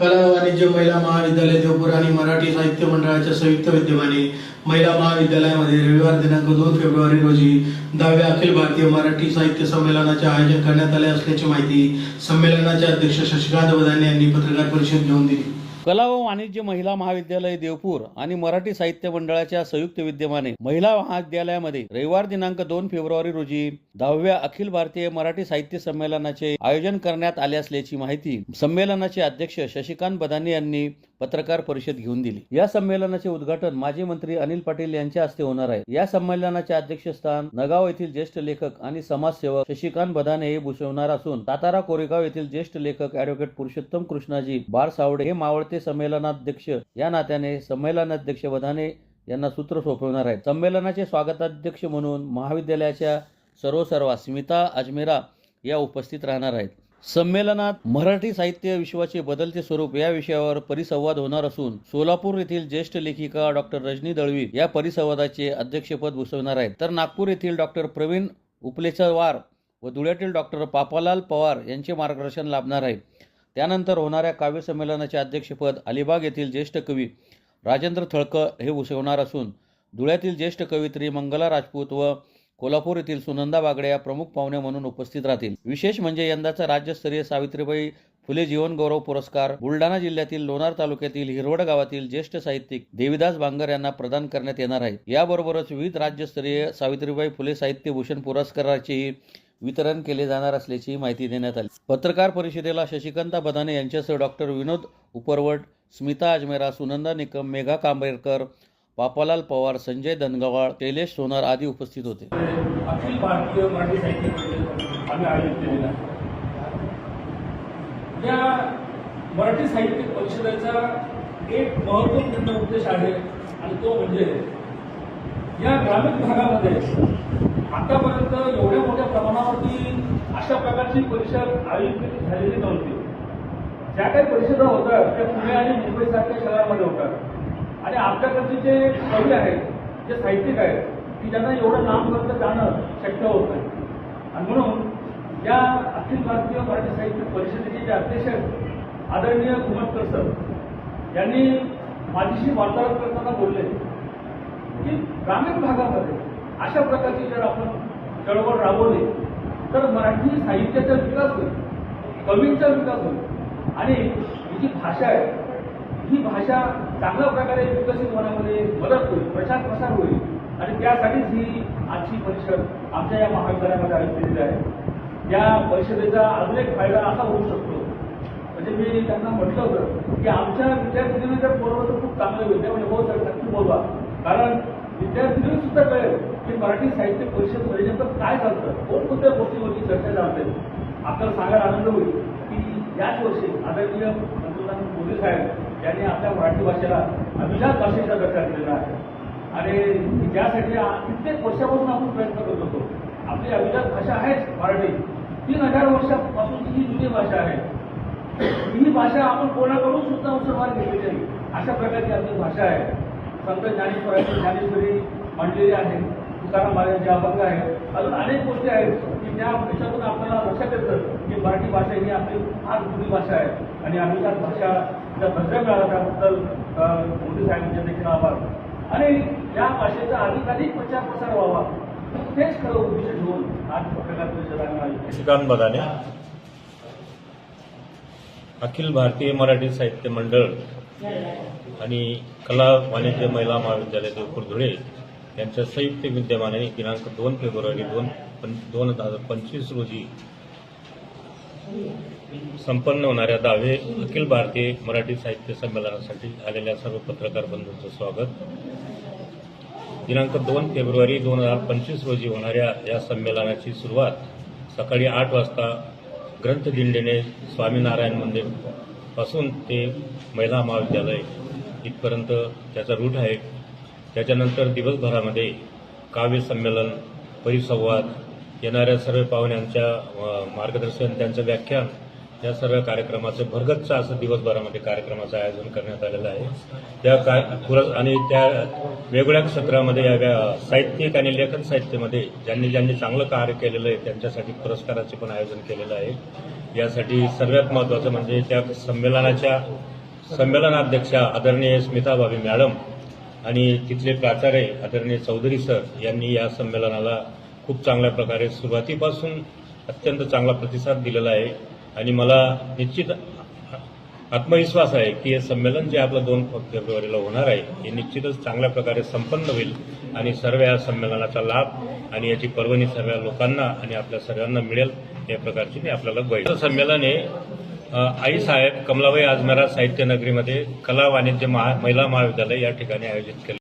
कला वाणिज्य महिला महाविद्यालय देवपूर आणि मराठी साहित्य मंडळाच्या संयुक्त विद्यमाने महिला महाविद्यालयामध्ये रविवार दिनांक दोन फेब्रुवारी रोजी दहाव्या अखिल भारतीय मराठी साहित्य संमेलनाचे आयोजन करण्यात आले असल्याची माहिती संमेलनाचे अध्यक्ष शशिकांत बदाने यांनी पत्रकार परिषद घेऊन दिली. कला व वाणिज्य महिला महाविद्यालय देवपूर आणि मराठी साहित्य मंडळाच्या संयुक्त विद्यमाने महिला महाविद्यालयामध्ये रविवार दिनांक दोन फेब्रुवारी रोजी दहाव्या अखिल भारतीय मराठी साहित्य संमेलनाचे आयोजन करण्यात आले असल्याची माहिती संमेलनाचे अध्यक्ष शशिकांत बदाने यांनी पत्रकार परिषद घेऊन दिली. या संमेलनाचे उद्घाटन माजी मंत्री अनिल पाटील यांच्या हस्ते होणार आहे. या संमेलनाचे अध्यक्षस्थान नगाव येथील ज्येष्ठ लेखक आणि समाजसेवक शशिकांत बदाने हे भूषवणार असून सातारा कोरेगाव येथील ज्येष्ठ लेखक अॅडव्होकेट पुरुषोत्तम कृष्णाजी बार सावडे हे मावळते संमेलनाध्यक्ष. या नात्याने संमेलनाध्यक्ष बदाने यांना सूत्र सोपवणार आहेत. संमेलनाचे स्वागताध्यक्ष म्हणून महाविद्यालयाच्या सर्वसर्वा स्मिता अजमेरा या उपस्थित राहणार आहेत. संमेलनात मराठी साहित्य विश्वाचे बदलते स्वरूप या विषयावर परिसंवाद होणार असून सोलापूर येथील ज्येष्ठ लेखिका डॉक्टर रजनी दळवी या परिसंवादाचे अध्यक्षपद भूषवणार आहेत. तर नागपूर येथील डॉक्टर प्रवीण उपलेचवार व धुळ्यातील डॉक्टर पापालाल पवार यांचे मार्गदर्शन लाभणार आहे त्यानंतर होणाऱ्या काव्यसंमेलनाचे अध्यक्षपद अलिबाग येथील ज्येष्ठ कवी राजेंद्र थळक हे भूषवणार असून धुळ्यातील ज्येष्ठ कवित्री मंगला राजपूत व कोल्हापूर येथील सुनंदा बागडे या प्रमुख पाहुणे म्हणून उपस्थित राहतील. विशेष म्हणजे यंदाचा राज्यस्तरीय सावित्रीबाई फुले जीवनगौरव पुरस्कार बुलढाणा जिल्ह्यातील लोणार तालुक्यातील हिरवड गावातील ज्येष्ठ साहित्यिक देविदास बांगर यांना प्रदान करण्यात येणार आहे. याबरोबरच विविध राज्यस्तरीय सावित्रीबाई फुले साहित्य भूषण पुरस्काराचेही वितरण केले जाणार असल्याची माहिती देण्यात आली. पत्रकार परिषदेला शशिकांता बदाने यांच्यासह डॉक्टर विनोद उपरवट स्मिता अजमेरा सुनंदा निकम मेघा कांबेरकर पापालाल पवार संजय धनगवाळ शैलेश सोनार आदी उपस्थित होते. अखिल भारतीय मराठी साहित्य परिषद आम्ही आयोजित केलेला या मराठी साहित्य परिषदेचा एक महत्त्वपूर्ण उद्देश आहे आणि तो म्हणजे या ग्रामीण भागामध्ये आतापर्यंत एवढ्या मोठ्या प्रमाणावरती अशा प्रकारची परिषद आयोजित झालेली नव्हती. ज्या काही परिषदा होतात त्या पुणे आणि मुंबईसारख्या शहरामध्ये होतात. आणि जे कवी आहेत जे साहित्यिक आहेत की ज्यांना एवढं लांबपर्यंत जाणं शक्य होत नाही. आणि म्हणून या अखिल भारतीय मराठी साहित्य परिषदेचे जे अध्यक्ष आहेत आदरणीय कुमतकर सर यांनी माझ्याशी वार्तालाप करताना बोलले की ग्रामीण भागामध्ये अशा प्रकारची जर आपण चळवळ राबवली तर मराठी साहित्याचा विकास होईल कवींचा विकास होईल. आणि ही जी भाषा आहे ही भाषा चांगल्या प्रकारे विकसित होण्यामध्ये मदत होईल प्रचार प्रसार होईल. आणि त्यासाठीच ही आजची परिषद आमच्या या महाविद्यालयामध्ये आयोजित आहे. या परिषदेचा अजून एक फायदा असा होऊ शकतो. म्हणजे मी त्यांना म्हटलं होतं की आमच्या विद्यार्थिनींनी जर बोलवलं तर खूप चांगलं होईल. त्यामुळे हो सर नक्की बोलवा. कारण विद्यार्थिनी सुद्धा कळेल की मराठी साहित्य परिषद नेमकं काय चालतं. कोणकोणत्या गोष्टीवरती चर्चा चालते. आपल्याला सांगायला आनंद होईल की याच वर्षी आदरणीय पंतप्रधान मोदी साहेब यांनी आपल्या मराठी भाषेला अभिजात भाषेचा दर्जा दिलेला आहे. आणि ज्यासाठी कित्येक वर्षापासून आपण प्रयत्न करत होतो. आपली अभिजात भाषा आहेच मराठी. तीन हजार वर्षापासूनची ही जुनी भाषा आहे. ही भाषा आपण कोणाकडून सुद्धा मुसलमान घेतली नाही अशा प्रकारची आपली भाषा आहे. संत ज्ञानेश्वरांची ज्ञानेश्वरी मांडलेली आहे. तुकाराम महाराजांचे अभंग आहे अजून अनेक गोष्टी आहेत की त्या त्याच्यातून आपल्याला लक्षात येतं की मराठी भाषा ही आपली फार जुनी भाषा आहे. आणि आम्ही त्या भाषा ज्या दर्जा मिळाला त्याबद्दल मोदी साहेबांचे देखील आभार. आणि या भाषेचा अधिकाधिक प्रचार प्रसार व्हावा. तेच खरं उद्देश ठेवून आज पत्रकार परिषद श्रीकांत बदाने. अखिल भारतीय मराठी साहित्य मंडळ आणि कला वाणिज्य महिला महाविद्यालय देवपूर धुळे यांच्या संयुक्त विद्यमाने दिनांक दोन फेब्रुवारी दोन दोन हजार पंचवीस रोजी संपन्न होणाऱ्या दावे अखिल भारतीय मराठी साहित्य संमेलनासाठी आलेल्या सर्व पत्रकार बंधूंचं स्वागत. दिनांक दोन फेब्रुवारी दोन हजार पंचवीस रोजी होणाऱ्या या संमेलनाची सुरुवात सकाळी आठ वाजता ग्रंथदिंडीने स्वामीनारायण मंदिरपासून ते महिला महाविद्यालय इथपर्यंत त्याचा रूट आहे. त्याच्यानंतर दिवसभरामध्ये काव्य संमेलन परिसंवाद येणाऱ्या सर्व पाहुण्यांच्या मार्गदर्शन त्यांचं व्याख्यान या सर्व कार्यक्रमाचं भरगच्च असं दिवसभरामध्ये कार्यक्रमाचं आयोजन करण्यात आलेलं आहे. त्या काय पुरस् आणि त्या वेगवेगळ्या क्षेत्रामध्ये या व्या- साहित्यिक आणि लेखन साहित्यामध्ये ज्यांनी ज्यांनी चांगलं कार्य केलेलं आहे त्यांच्यासाठी पुरस्काराचे पण आयोजन केलेलं आहे. यासाठी सर्वात महत्त्वाचं म्हणजे त्या संमेलनाच्या संमेलनाध्यक्षा आदरणीय स्मिता भाभी मॅडम आणि तिथले प्राचार्य आदरणीय चौधरी सर यांनी या संमेलनाला खूप चांगल्या प्रकारे सुरुवातीपासून अत्यंत चांगला प्रतिसाद दिलेला आहे. आणि मला निश्चित आत्मविश्वास आहे की हे संमेलन जे आपलं दोन फेब्रुवारीला होणार आहे हे निश्चितच चांगल्या प्रकारे संपन्न होईल आणि सर्व या संमेलनाचा लाभ आणि याची पर्वणी सर्व लोकांना आणि आपल्या सर्वांना मिळेल या प्रकारची मी आपल्याला ग्वाही. संमेलन हे आईसाहेब कमलाबाई आजमेरा साहित्य नगरीमध्ये कला वाणिज्य महा महिला महाविद्यालय या ठिकाणी आयोजित केले.